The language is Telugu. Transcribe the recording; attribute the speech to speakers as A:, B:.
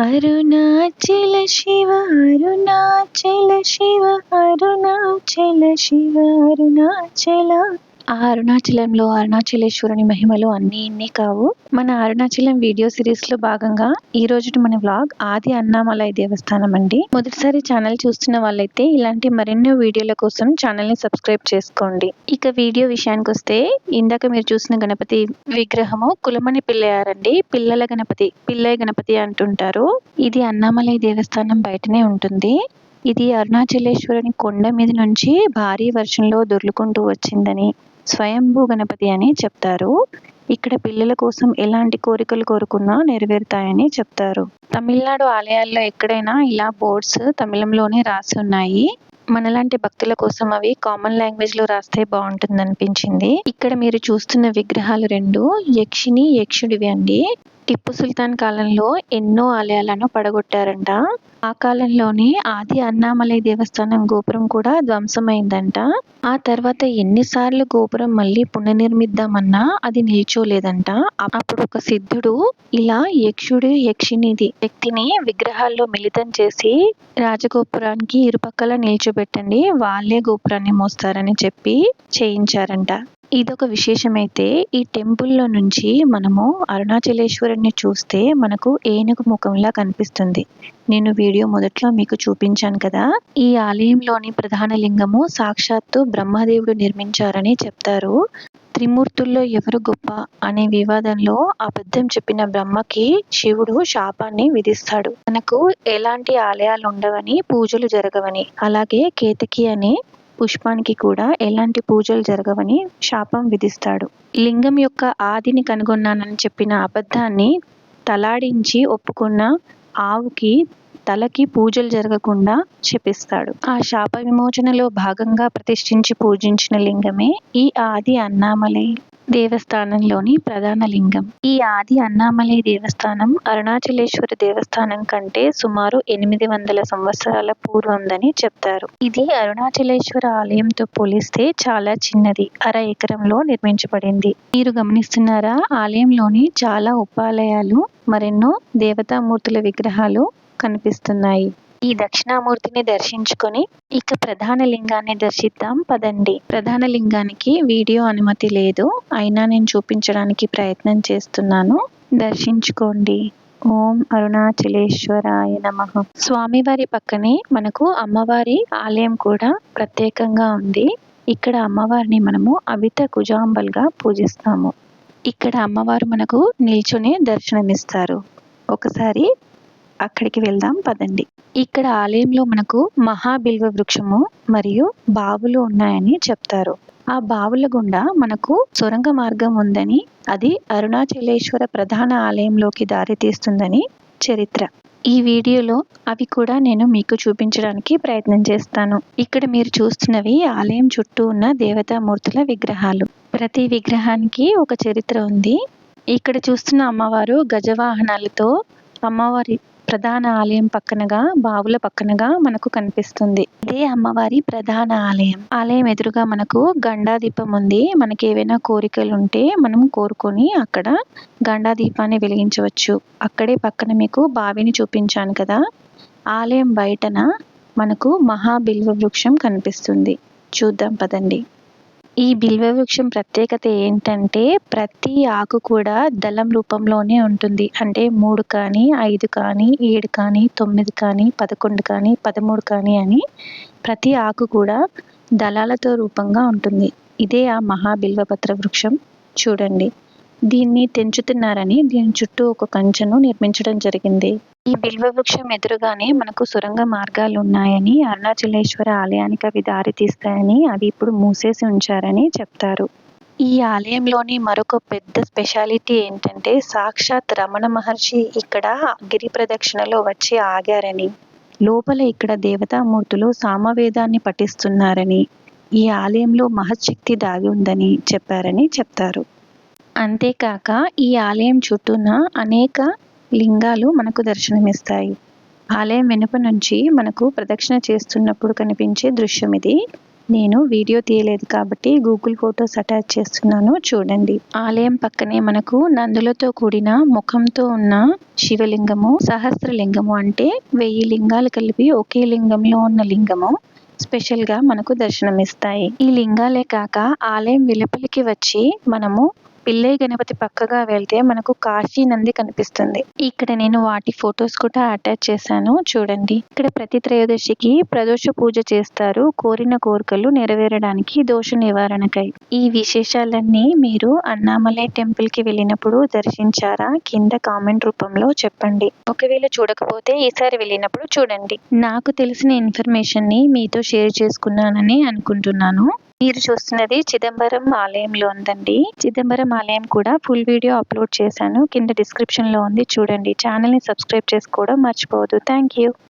A: అరుణాచల శివ అరుణాచల శివ అరుణాచల శివ అరుణాచల ఆ అరుణాచలంలో అరుణాచలేశ్వరుని మహిమలు అన్ని ఇన్ని కావు. మన అరుణాచలం వీడియో సిరీస్లో భాగంగా ఈ రోజు మన వ్లాగ్ ఆది అన్నామలై దేవస్థానం అండి. మొదటిసారి ఛానల్ చూస్తున్న వాళ్ళైతే ఇలాంటి మరెన్నో వీడియోల కోసం ఛానల్ని సబ్స్క్రైబ్ చేసుకోండి. ఇక వీడియో విషయానికి వస్తే ఇందాక మీరు చూసిన గణపతి విగ్రహము కులమని పిల్లయారండి. పిల్లల గణపతి పిల్లయ్య గణపతి అంటుంటారు. ఇది అన్నామలై దేవస్థానం బయటనే ఉంటుంది. ఇది అరుణాచలేశ్వరుని కొండ మీద నుంచి భారీ వర్షంలో దొర్లుకుంటూ వచ్చిందని స్వయంభూ గణపతి అని చెప్తారు. ఇక్కడ పిల్లల కోసం ఎలాంటి కోరికలు కోరుకున్నా నెరవేరుతాయని చెప్తారు. తమిళనాడు ఆలయాల్లో ఎక్కడైనా ఇలా బోర్డ్స్ తమిళంలోనే రాసి ఉన్నాయి. మనలాంటి భక్తుల కోసం అవి కామన్ లాంగ్వేజ్లో రాస్తే బాగుంటుంది అనిపించింది ఇక్కడ మీరు చూస్తున్న విగ్రహాలు రెండు యక్షిని యక్షుడివి అండి. టిప్పు సుల్తాన్ కాలంలో ఎన్నో ఆలయాలను పడగొట్టారంట. ఆ కాలంలోనే ఆది అన్నామలై దేవస్థానం గోపురం కూడా ధ్వంసమైందంట. ఆ తర్వాత ఎన్నిసార్లు గోపురం మళ్ళీ పునర్నిర్మిద్దామన్నా అది నిల్చోలేదంట. అప్పుడు ఒక సిద్ధుడు ఇలా యక్షుడు యక్షినిది వ్యక్తిని విగ్రహాల్లో మిళితం చేసి రాజగోపురానికి ఇరుపక్కల నిల్చోబెట్టండి వాళ్ళే గోపురాన్ని మోస్తారని చెప్పి చేయించారంట. ఇదొక విశేషమైతే ఈ టెంపుల్లో నుంచి మనము అరుణాచలేశ్వరుని చూస్తే మనకు ఏనుగు ముఖంలా కనిపిస్తుంది. నేను వీడియో మొదట్లో మీకు చూపించాను కదా. ఈ ఆలయంలోని ప్రధాన లింగము సాక్షాత్తు బ్రహ్మదేవుడు నిర్మించారని చెప్తారు. త్రిమూర్తుల్లో ఎవరు గొప్ప అనే వివాదంలో అబద్ధం చెప్పిన బ్రహ్మకి శివుడు శాపాన్ని విధిస్తాడు. మనకు ఎలాంటి ఆలయాలు ఉండవని పూజలు జరగవని అలాగే కేతకి అనే పుష్పానికి కూడా ఎలాంటి పూజలు జరగవని శాపం విధిస్తాడు. లింగం యొక్క ఆదిని కనుగొన్నానని చెప్పిన అబద్ధాన్ని తలాడించి ఒప్పుకున్న ఆవుకి తలకి పూజలు జరగకుండా శపిస్తాడు. ఆ శాప విమోచనలో భాగంగా ప్రతిష్ఠించి పూజించిన లింగమే ఈ ఆది అన్నామలై దేవస్థానంలోని ప్రధాన లింగం. ఈ ఆది అన్నామలై దేవస్థానం అరుణాచలేశ్వర దేవస్థానం కంటే సుమారు ఎనిమిది వందల సంవత్సరాల పూర్వందని చెప్తారు. ఇది అరుణాచలేశ్వర ఆలయంతో పోలిస్తే చాలా చిన్నది అర ఎకరంలో నిర్మించబడింది. మీరు గమనిస్తున్నారా? ఆలయంలోని చాలా ఉపాలయాలు మరెన్నో దేవతామూర్తుల విగ్రహాలు కనిపిస్తున్నాయి. ఈ దక్షిణామూర్తిని దర్శించుకొని ఇక ప్రధాన లింగాన్ని దర్శిద్దాం. పదండి. ప్రధాన లింగానికి వీడియో అనుమతి లేదు. అయినా నేను చూపించడానికి ప్రయత్నం చేస్తున్నాను. దర్శించుకోండి. ఓం అరుణాచలేశ్వరాయ నమ. స్వామివారి పక్కనే మనకు అమ్మవారి ఆలయం కూడా ప్రత్యేకంగా ఉంది. ఇక్కడ అమ్మవారిని మనము అవిత కుజాంబల్గా పూజిస్తాము. ఇక్కడ అమ్మవారు మనకు నిల్చునే దర్శనమిస్తారు. ఒకసారి అక్కడికి వెళ్దాం పదండి. ఇక్కడ ఆలయంలో మనకు మహాబిల్వ వృక్షము మరియు బావులు ఉన్నాయని చెప్తారు. ఆ బావుల గుండా మనకు సొరంగ మార్గం ఉందని అది అరుణాచలేశ్వర ప్రధాన ఆలయంలోకి దారి తీస్తుందని చరిత్ర. ఈ వీడియోలో అవి కూడా నేను మీకు చూపించడానికి ప్రయత్నం చేస్తాను. ఇక్కడ మీరు చూస్తున్నవి ఆలయం చుట్టూ ఉన్న దేవతామూర్తుల విగ్రహాలు. ప్రతి విగ్రహానికి ఒక చరిత్ర ఉంది. ఇక్కడ చూస్తున్న అమ్మవారు గజవాహనాలతో అమ్మవారి ప్రధాన ఆలయం పక్కనగా బావుల పక్కనగా మనకు కనిపిస్తుంది. ఇదే అమ్మవారి ప్రధాన ఆలయం. ఆలయం ఎదురుగా మనకు గండా దీపం ఉంది. మనకి ఏవైనా కోరికలు ఉంటే మనం కోరుకొని అక్కడ గండా దీపాన్ని వెలిగించవచ్చు. అక్కడే పక్కన మీకు బావిని చూపించాను కదా. ఆలయం బయటన మనకు మహాబిల్వ వృక్షం కనిపిస్తుంది. చూద్దాం పదండి. ఈ బిల్వ వృక్షం ప్రత్యేకత ఏంటంటే ప్రతి ఆకు కూడా దళం రూపంలోనే ఉంటుంది. అంటే మూడు కానీ ఐదు కానీ ఏడు కానీ తొమ్మిది కానీ పదకొండు కానీ పదమూడు కానీ అని ప్రతి ఆకు కూడా దళాలతో రూపంగా ఉంటుంది. ఇదే ఆ మహాబిల్వపత్ర వృక్షం. చూడండి. దీన్ని తెంచుతున్నారని దీని చుట్టూ ఒక కంచెను నిర్మించడం జరిగింది. ఈ బిల్వ వృక్షం ఎదురుగానే మనకు సొరంగ మార్గాలు ఉన్నాయని అరుణాచలేశ్వర ఆలయానికి అవి దారి తీస్తాయని అవి ఇప్పుడు మూసేసి ఉంచారని చెప్తారు. ఈ ఆలయంలోని మరొక పెద్ద స్పెషాలిటీ ఏంటంటే సాక్షాత్ రమణ మహర్షి ఇక్కడ గిరి ప్రదక్షిణలో వచ్చి ఆగారని లోపల ఇక్కడ దేవతామూర్తులు సామవేదాన్ని పఠిస్తున్నారని ఈ ఆలయంలో మహశక్తి దాగి ఉందని చెప్పారని చెప్తారు. అంతేకాక ఈ ఆలయం చుట్టూన అనేక లింగాలు మనకు దర్శనమిస్తాయి. ఆలయం వెనుక నుంచి మనకు ప్రదక్షిణ చేస్తున్నప్పుడు కనిపించే దృశ్యం ఇది. నేను వీడియో తీయలేదు కాబట్టి గూగుల్ ఫొటోస్ అటాచ్ చేస్తున్నాను చూడండి. ఆలయం పక్కనే మనకు నందులతో కూడిన ముఖంతో ఉన్న శివలింగము సహస్రలింగము అంటే వెయ్యి లింగాలు కలిపి ఒకే లింగంలో ఉన్న లింగము స్పెషల్గా మనకు దర్శనమిస్తాయి. ఈ లింగాలే కాక ఆలయం వెలుపలికి వచ్చి మనము పిల్లై గణపతి పక్కగా వెళ్తే మనకు కాశీ నంది కనిపిస్తుంది. ఇక్కడ నేను వాటి ఫొటోస్ కూడా అటాచ్ చేశాను. చూడండి. ఇక్కడ ప్రతి త్రయోదశికి ప్రదోష పూజ చేస్తారు. కోరిన కోరికలు నెరవేరడానికి దోష నివారణకై. ఈ విశేషాలన్నీ మీరు అన్నామలై టెంపుల్కి వెళ్ళినప్పుడు దర్శించారా? కింద కామెంట్ రూపంలో చెప్పండి. ఒకవేళ చూడకపోతే ఈసారి వెళ్ళినప్పుడు చూడండి. నాకు తెలిసిన ఇన్ఫర్మేషన్ని మీతో షేర్ చేసుకున్నానని అనుకుంటున్నాను. మీరు చూస్తున్నది చిదంబరం ఆలయంలో ఉందండి. చిదంబరం ఆలయం కూడా ఫుల్ వీడియో అప్లోడ్ చేశాను. కింద డిస్క్రిప్షన్లో ఉంది. చూడండి. ఛానల్ని సబ్స్క్రైబ్ చేసుకోవడం మర్చిపోవద్దు. Thank you